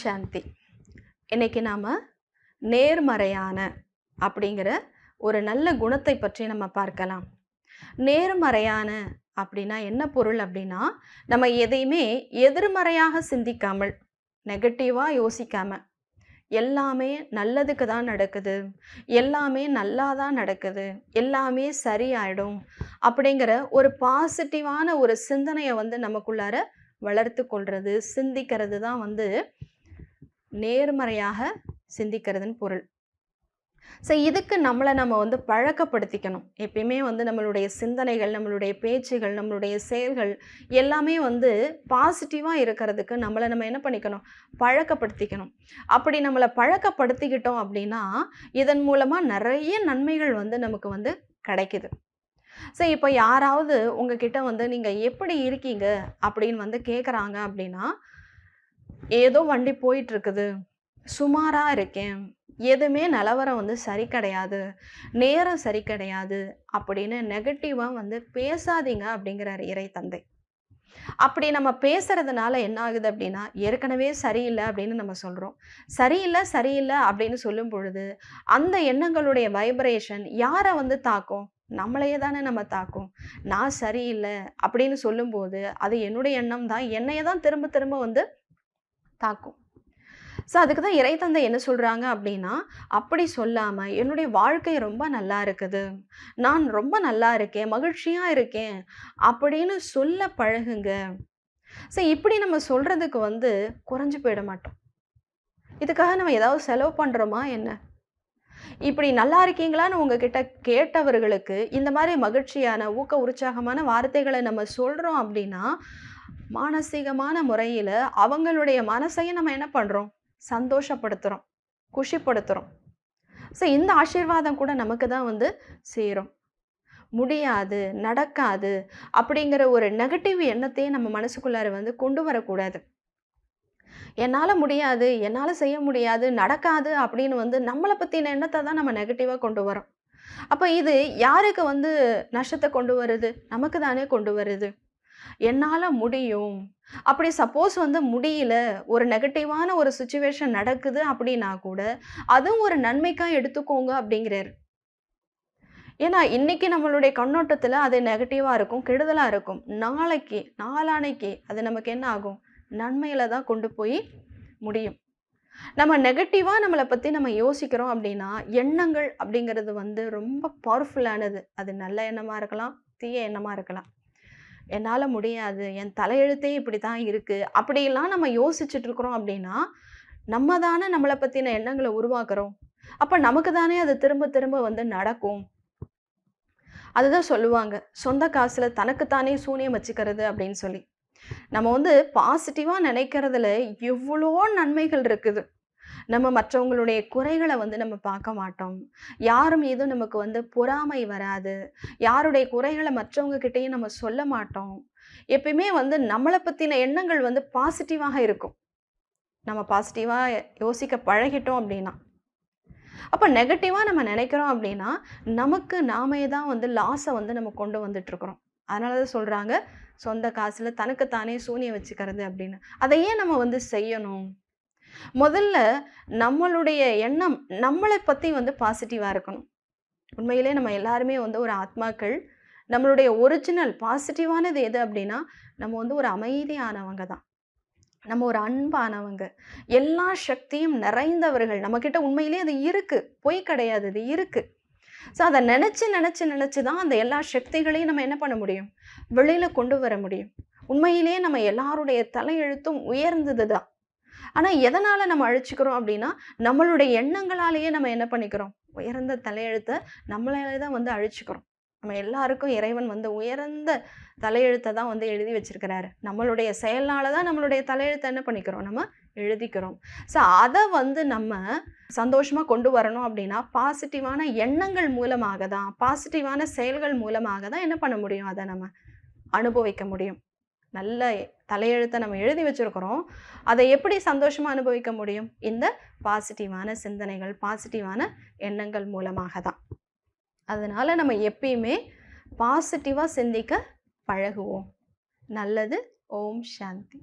சாந்தி. இன்னைக்கு நாம் நேர்மறையான அப்படிங்கிற ஒரு நல்ல குணத்தை பற்றி நம்ம பார்க்கலாம். நேர்மறையான அப்படின்னா என்ன பொருள் அப்படின்னா நம்ம எதையுமே எதிர்மறையாக சிந்திக்காமல் நெகட்டிவாக யோசிக்காம எல்லாமே நல்லதுக்கு தான் நடக்குது எல்லாமே நல்லா தான் நடக்குது எல்லாமே சரியாயிடும் அப்படிங்கிற ஒரு பாசிட்டிவான ஒரு சிந்தனையை வந்து நமக்குள்ளார வளர்த்து கொள்வது சிந்திக்கிறது தான் வந்து நேர்மறையாக சிந்திக்கிறதுன்னு பொருள். ஸோ இதுக்கு நம்மளை நம்ம வந்து பழக்கப்படுத்திக்கணும். எப்பயுமே வந்து நம்மளுடைய சிந்தனைகள் நம்மளுடைய பேச்சுகள் நம்மளுடைய செயல்கள் எல்லாமே வந்து பாசிட்டிவாக இருக்கிறதுக்கு நம்மளை நம்ம என்ன பண்ணிக்கணும்? பழக்கப்படுத்திக்கணும். அப்படி நம்மளை பழக்கப்படுத்திக்கிட்டோம் அப்படின்னா இதன் மூலமாக நிறைய நன்மைகள் வந்து நமக்கு வந்து கிடைக்குது. ஸோ இப்போ யாராவது உங்ககிட்ட வந்து நீங்கள் எப்படி இருக்கீங்க அப்படின்னு வந்து கேட்குறாங்க அப்படின்னா ஏதோ வண்டி போயிட்டு இருக்குது சுமாராக இருக்கேன். எதுவுமே நிலவரம் வந்து சரி கிடையாது. நேரம் சரி கிடையாது. அப்படின்னு நெகட்டிவாக வந்து பேசாதீங்க அப்படிங்கிறார் இறை தந்தை. அப்படி நம்ம பேசுறதுனால என்ன ஆகுது அப்படின்னா ஏற்கனவே சரியில்லை அப்படின்னு நம்ம சொல்கிறோம் சரியில்லை சரியில்லை அப்படின்னு சொல்லும் பொழுது அந்த எண்ணங்களுடைய வைப்ரேஷன் யாரை வந்து தாக்கும்? நம்மளையே தானே நம்ம தாக்கும். நான் சரியில்லை அப்படின்னு சொல்லும்போது அது என்னுடைய எண்ணம் தான். என்னையே தான் திரும்ப திரும்ப வந்து தாக்கும். ஸோ அதுக்கு தான் இறைத்தந்தை என்ன சொல்கிறாங்க அப்படின்னா அப்படி சொல்லாமல் என்னுடைய வாழ்க்கை ரொம்ப நல்லா இருக்குது. நான் ரொம்ப நல்லா இருக்கேன். மகிழ்ச்சியாக இருக்கேன். அப்படின்னு சொல்ல பழகுங்க. ஸோ இப்படி நம்ம சொல்கிறதுக்கு வந்து குறைஞ்சு போயிட மாட்டோம். இதுக்காக நம்ம ஏதாவது செலவு பண்ணுறோமா என்ன? இப்படி நல்லா இருக்கீங்களான்னு உங்ககிட்ட கேட்டவர்களுக்கு இந்த மாதிரி மகிழ்ச்சியான ஊக்க உற்சாகமான வார்த்தைகளை நம்ம சொல்கிறோம் அப்படின்னா மானசீகமான முறையில் அவங்களுடைய மனசையும் நம்ம என்ன பண்ணுறோம் சந்தோஷப்படுத்துகிறோம் குஷிப்படுத்துகிறோம் ஸோ இந்த ஆசீர்வாதம் கூட நமக்கு தான் வந்து சேரும். முடியாது நடக்காது அப்படிங்கிற ஒரு நெகட்டிவ் எண்ணத்தையே நம்ம மனசுக்குள்ளார வந்து கொண்டு வரக்கூடாது. என்னால் முடியாது என்னால் செய்ய முடியாது நடக்காது அப்படின்னு வந்து நம்மளை பற்றின எண்ணத்தை தான் நம்ம நெகட்டிவாக கொண்டு வரோம் அப்போ இது யாருக்கு வந்து நஷ்டத்தை கொண்டு வருது? நமக்கு தானே கொண்டு வருது. என்னால் முடியும். அப்படி சப்போஸ் வந்து முடியல ஒரு நெகட்டிவான ஒரு சுச்சுவேஷன் நடக்குது அப்படின்னா கூட அதுவும் ஒரு நன்மைக்காக எடுத்துக்கோங்க அப்படிங்கிறார். ஏன்னா இன்னைக்கு நம்மளுடைய கண்ணோட்டத்தில் அது நெகட்டிவாக இருக்கும் கெடுதலாக இருக்கும். நாளைக்கு நாளானைக்கு அது நமக்கு என்ன ஆகும்? நன்மையில தான் கொண்டு போய் முடியும். நம்ம நெகட்டிவாக நம்மளை பற்றி நம்ம யோசிக்கிறோம் அப்படின்னா எண்ணங்கள் அப்படிங்கிறது வந்து ரொம்ப பவர்ஃபுல்லானது அது நல்ல எண்ணமாக இருக்கலாம் தீய எண்ணமாக இருக்கலாம். என்னால் முடியாது என் தலையெழுத்தே இப்படி தான் இருக்குது அப்படிலாம் நம்ம யோசிச்சுட்டு இருக்கிறோம் அப்படின்னா நம்ம தானே நம்மளை பற்றின எண்ணங்களை உருவாக்குறோம். அப்போ நமக்கு தானே அது திரும்ப திரும்ப வந்து நடக்கும். அதுதான் சொல்லுவாங்க சொந்த காசில் தனக்குத்தானே சூனியம் வச்சுக்கிறது அப்படின்னு சொல்லி. நம்ம வந்து பாசிட்டிவாக நினைக்கிறதுல எவ்வளோ நன்மைகள் இருக்குது. நம்ம மற்றவங்களுடைய குறைகளை வந்து நம்ம பார்க்க மாட்டோம். யாரும் மீதும் நமக்கு வந்து பொறாமை வராது. யாருடைய குறைகளை மற்றவங்க கிட்டேயும் நம்ம சொல்ல மாட்டோம். எப்பயுமே வந்து நம்மளை பற்றின எண்ணங்கள் வந்து பாசிட்டிவாக இருக்கும். நம்ம பாசிட்டிவாக யோசிக்க பழகிட்டோம் அப்படின்னா. அப்போ நெகட்டிவாக நம்ம நினைக்கிறோம் அப்படின்னா நமக்கு நாமே தான் வந்து லாஸை வந்து நம்ம கொண்டு வந்துட்டுருக்குறோம் அதனால தான் சொல்கிறாங்க சொந்த காசில் தனக்குத்தானே சூனியம் வச்சுக்கிறது அப்படின்னு. அதை ஏன் நம்ம வந்து செய்யணும். முதல்ல நம்மளுடைய எண்ணம் நம்மளை பற்றி வந்து பாசிட்டிவாக இருக்கணும். உண்மையிலே நம்ம எல்லாருமே வந்து ஒரு ஆத்மாக்கள். நம்மளுடைய ஒரிஜினல் பாசிட்டிவானது எது அப்படின்னா நம்ம வந்து ஒரு அமைதியானவங்க தான். நம்ம ஒரு அன்பானவங்க. எல்லா சக்தியும் நிறைந்தவர்கள். நம்மக்கிட்ட உண்மையிலே அது இருக்குது பொய் கிடையாது. அது இருக்குது ஸோ அதை நினச்சி நினச்சி நினச்சி தான் அந்த எல்லா சக்திகளையும் நம்ம என்ன பண்ண முடியும்? வெளியில் கொண்டு வர முடியும். உண்மையிலே நம்ம எல்லாருடைய தலையெழுத்தும் உயர்ந்தது தான். ஆனால் எதனால் நம்ம அழிச்சுக்கிறோம் அப்படின்னா நம்மளுடைய எண்ணங்களாலேயே நம்ம என்ன பண்ணிக்கிறோம்? உயர்ந்த தலையெழுத்தை நம்மளாலே தான் வந்து அழிச்சுக்கிறோம். நம்ம எல்லாருக்கும் இறைவன் வந்து உயர்ந்த தலையெழுத்தை தான் வந்து எழுதி வச்சிருக்கிறாரு. நம்மளுடைய செயல்னால தான் நம்மளுடைய தலையெழுத்தை என்ன பண்ணிக்கிறோம்? நம்ம எழுதிக்கிறோம். ஸோ அதை வந்து நம்ம சந்தோஷமாக கொண்டு வரணும் அப்படின்னா பாசிட்டிவான எண்ணங்கள் மூலமாக தான் பாசிட்டிவான செயல்கள் மூலமாக தான் என்ன பண்ண முடியும்? அதை நம்ம அனுபவிக்க முடியும். நல்ல தலையெழுத்தை நம்ம எழுதி வச்சுருக்கிறோம். அதை எப்படி சந்தோஷமாக அனுபவிக்க முடியும்? இந்த பாசிட்டிவான சிந்தனைகள் பாசிட்டிவான எண்ணங்கள் மூலமாக தான். அதனால் நம்ம எப்பயுமே பாசிட்டிவாக சிந்திக்க பழகுவோம். நல்லது ஓம் சாந்தி.